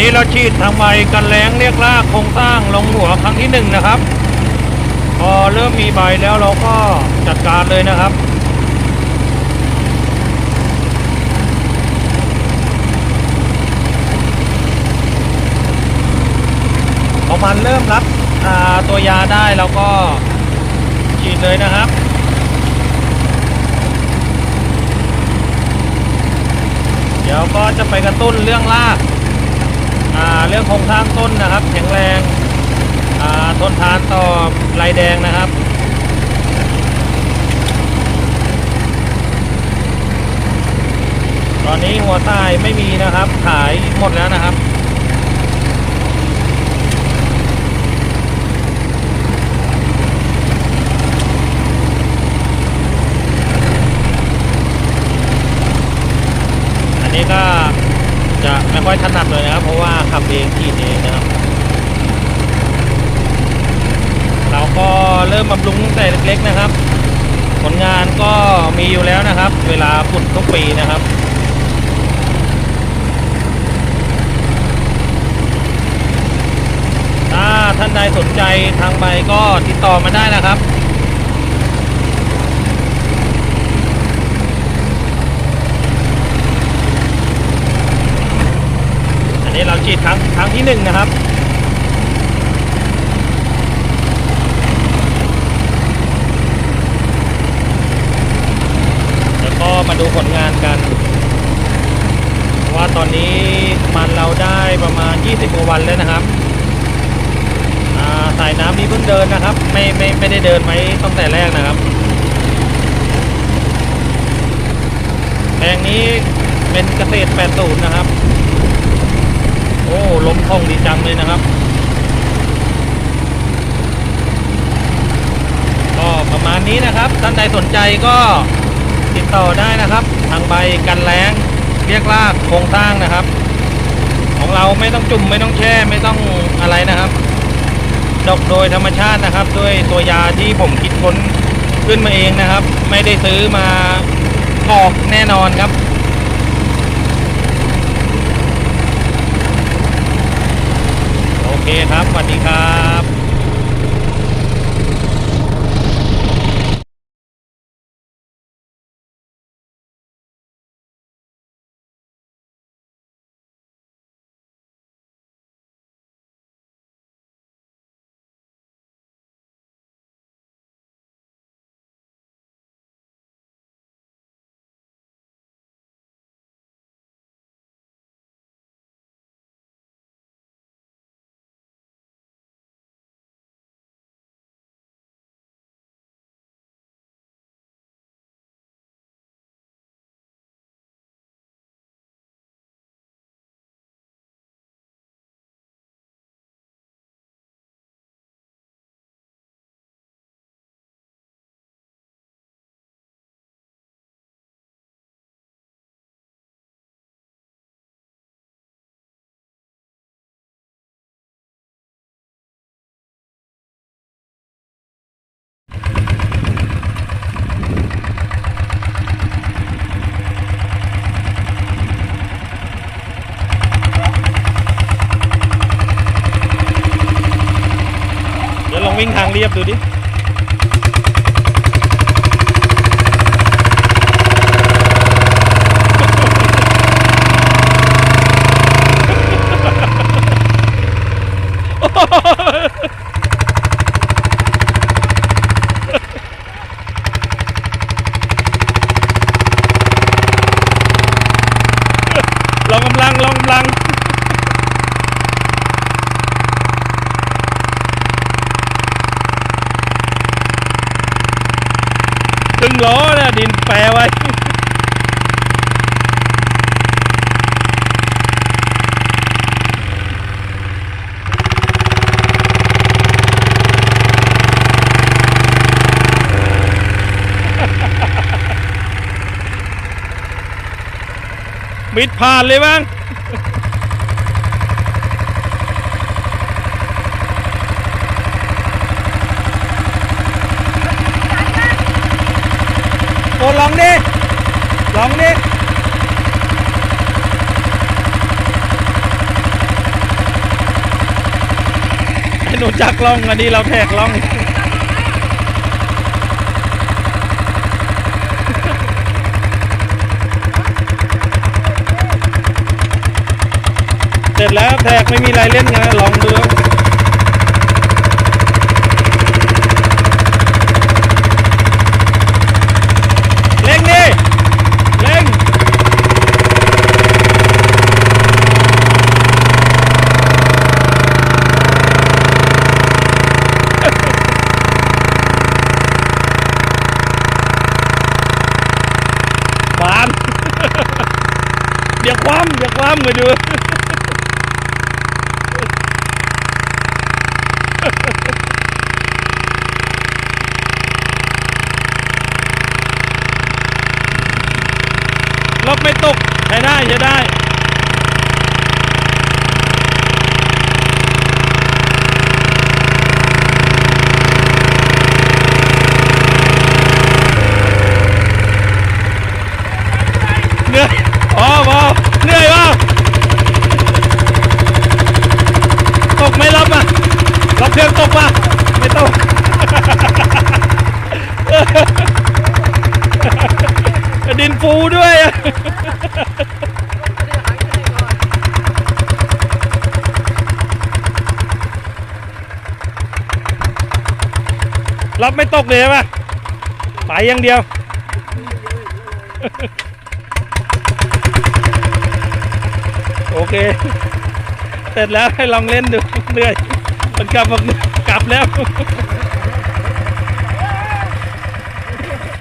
นี่เราฉีดทางใบกันแรงเรียกรากโครงสร้างลงหัวครั้งที่หนึ่งนะครับ พอเริ่มมีใบแล้วเราก็จัดการเลยนะครับพอมันเริ่มรับตัวยาได้เราก็ฉีดเลยนะครับเดี๋ยวก็จะไปกระตุ้นเรื่องราก เรื่องโครงสร้างต้นนะครับแข็งแรงทนทานต่อลายแดงนะครับตอนนี้หัวใต้ไม่มีนะครับ ขายหมดแล้วนะครับ อันนี้ก็ จะไม่ค่อยถนัดเลยนะครับ เพราะว่าขับเองขี่เองนะครับ เราก็เริ่มบำรุงตั้งแต่เล็กๆนะครับ ผลงานก็มีอยู่แล้วนะครับ เวลาขุดทุกปีนะครับถ้าท่านใดสนใจทางใบก็ติดต่อมาได้นะครับ อันนี้เรา ฉีดครั้งครั้งที่หนึ่งนะครับแล้วก็มาดูผลงานกัน ว่าตอนนี้มันเราได้ประมาณ 20กว่าวันแล้วนะครับสายน้ำนี้เพิ่งเดินนะครับ ไม่ไม่ไม่ได้เดินไว้ตั้งแต่แรกนะครับแปลงนี้เป็นเกษตร80นะครับ โอ้ล้มคงดีจังเลยนะครับ ก็ประมาณนี้นะครับท่านใดสนใจก็ติดต่อได้นะครับ ทางใบกันแรงเรียกรากโครงสร้างนะครับ ของเราไม่ต้องจุ่มไม่ต้องแช่ไม่ต้องอะไรนะครับดอกโดยธรรมชาตินะครับ ด้วยตัวยาที่ผมคิดค้นขึ้นมาเองนะครับ ไม่ได้ซื้อมาออกแน่นอนครับ โอ เคครับสวัสดีครับ วิ่งทางเรียบดูดิลองกำลังลองกำลัง ครึ่งล้อนะดิน แปรไว้มิดผ่านเลยบ้าง สองนิดหนูจักล่องอันนี้เราแทกล่องเสร็จแล้วแทกไม่มีอะไรเล่นไงลองดู ใช้ได้เหนื่อยพอพอเหนื่อยเปล่าตกไม่รับอะรับเครื่องตกป่ะไม่ตกดินฟูด้วยอะ รับไม่ตกเลยใช่ปะไปอย่างเดียว โอเค เสร็จแล้วให้ลองเล่นดูเหนื่อยมันกลับมากลับแล้ว